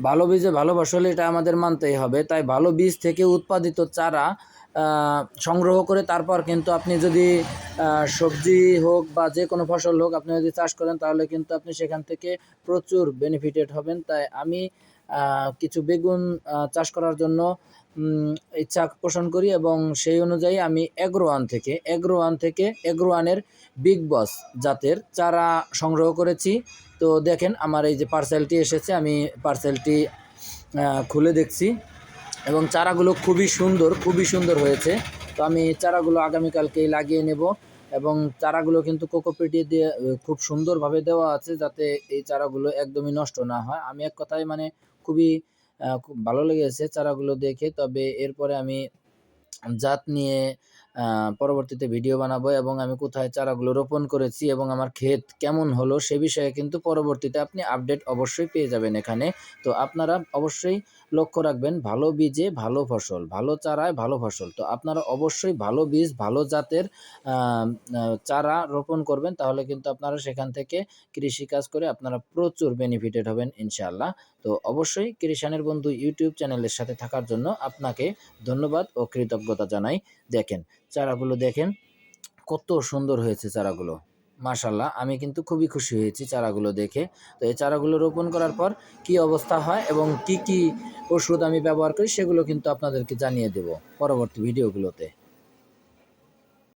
ভালো বীজে ভালো ফসল এটা আমাদের মানতেই হবে। তাই ভালো বীজ থেকে উৎপাদিত চারা সংগ্রহ করে তারপর কিন্তু আপনি যদি সবজি হোক বা যে কোনো ফসল হোক আপনি যদি চাষ করেন, তাহলে কিন্তু আপনি সেখান থেকে প্রচুর বেনিফিটেড হবেন। তাই আমি কিছু বেগুন চাষ করার জন্য ইচ্ছা পোষণ করি এবং সেই অনুযায়ী আমি এগ্রো ওয়ান থেকে এগ্রো ওয়ান থেকে এগ্রো ওয়ানের বিগ বস জাতের চারা সংগ্রহ করেছি। তো দেখেন আমার এই যে পার্সেলটি এসেছে, আমি পার্সেলটি খুলে দেখছি। এবং চারাগুলো খুবই সুন্দর খুবই সুন্দর হয়েছে। তো আমি চারাগুলো আগামীকালকেই লাগিয়ে নেব এবং চারাগুলো কিন্তু কোকোপিটিয়ে দিয়ে খুব সুন্দরভাবে দেওয়া আছে যাতে এই চারাগুলো একদমই নষ্ট না হয়। আমি এক কথায় মানে খুবই খুব ভালো লেগেছে চারাগুলো দেখে। তবে এরপরে আমি জাত নিয়ে পরবর্তীতে ভিডিও বানাবো এবং আমি কোথায় চারাগুলো রোপণ করেছি এবং আমার ক্ষেত কেমন হলো সে বিষয়ে কিন্তু পরবর্তীতে আপনি আপডেট অবশ্যই পেয়ে যাবেন এখানে। তো আপনারা অবশ্যই লক্ষ্য রাখবেন, ভালো বীজে ভালো ফসল, ভালো চারায় ভালো ফসল। তো আপনারা অবশ্যই ভালো বীজ, ভালো জাতের চারা রোপণ করবেন, তাহলে কিন্তু আপনারা সেখান থেকে কৃষি কাজ করে আপনারা প্রচুর বেনিফিটেড হবেন ইনশাআল্লাহ। তো অবশ্যই কৃষানের বন্ধু ইউটিউব চ্যানেলের সাথে থাকার জন্য আপনাকে ধন্যবাদ ও কৃতজ্ঞতা জানাই। দেখেন চারাগুলো দেখেন, কত সুন্দর হয়েছে চারাগুলো। মাশাল্লাহ আমি কিন্তু খুবই খুশি হয়েছি চারাগুলো দেখে। তো এই চারাগুলো রোপণ করার পর কি অবস্থা হয় এবং কি কি ওষুধ আমি ব্যবহার করি সেগুলো কিন্তু আপনাদেরকে জানিয়ে দেব পরবর্তী ভিডিওগুলোতে।